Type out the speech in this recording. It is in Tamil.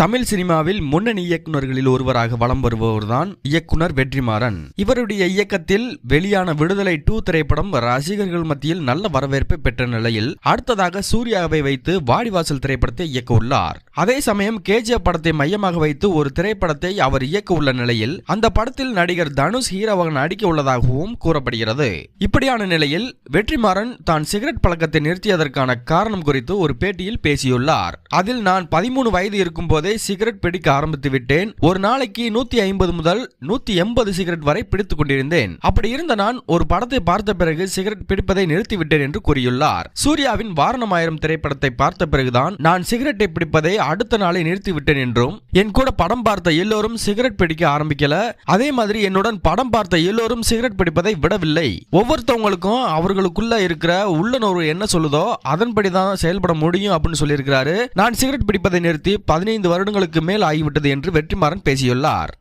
தமிழ் சினிமாவில் முன்னணி இயக்குநர்களில் ஒருவராக வலம் வருபவர்தான் இயக்குனர் வெற்றிமாறன். இவருடைய இயக்கத்தில் வெளியான விடுதலை டூ திரைப்படம் ரசிகர்கள் மத்தியில் நல்ல வரவேற்பை பெற்ற நிலையில் அடுத்ததாக சூர்யாவை வைத்து வாடிவாசல் திரைப்படத்தை இயக்க உள்ளார் அதே சமயம் கேஜிஎஃப் படத்தை மையமாக வைத்து ஒரு திரைப்படத்தை அவர் இயக்க உள்ள நிலையில் அந்த படத்தில் நடிகர் தனுஷ் ஹீரோவாக நடிக்க உள்ளதாகவும் கூறப்படுகிறது. இப்படியான நிலையில் வெற்றிமாறன் தான் சிகரெட் பழக்கத்தை நிறுத்தியதற்கான காரணம் குறித்து ஒரு பேட்டியில் பேசியுள்ளார். அதில் நான் பதிமூணு வயது இருக்கும் போதே சிகரெட் பிடிக்க ஆரம்பித்து விட்டேன். ஒரு நாளைக்கு நூத்தி ஐம்பது முதல் நூத்தி எண்பது சிகரெட் வரை பிடித்துக் கொண்டிருந்தேன். அப்படி இருந்த நான் ஒரு படத்தை பார்த்த பிறகு சிகரெட் பிடிப்பதை நிறுத்திவிட்டேன் என்று கூறியுள்ளார். சூர்யாவின் வாரணமாயிரம் திரைப்படத்தை பார்த்த பிறகுதான் நான் சிகரெட்டை பிடிப்பதை அடுத்த நாளை நிறுத்திவிட்டேன் என்றும் என் கூட படம் பார்த்த எல்லோரும் சிகரெட் பிடிக்க ஆரம்பிக்கல. அதே மாதிரி என்னுடன் படம் பார்த்த எல்லோரும் சிகரெட் பிடிப்பதை விடவில்லை. ஒவ்வொருத்தவங்களுக்கும் அவர்களுக்குள்ள இருக்கிற உள்ளுணர்வு என்ன சொல்லுதோ அதன்படி தான் செயல்பட முடியும் அப்படின்னு சொல்லியிருக்கிறாரு. நான் சிகரெட் பிடிப்பதை நிறுத்தி பதினைந்து வருடங்களுக்கு மேல் ஆகிவிட்டது என்று வெற்றிமாறன் பேசியுள்ளார்.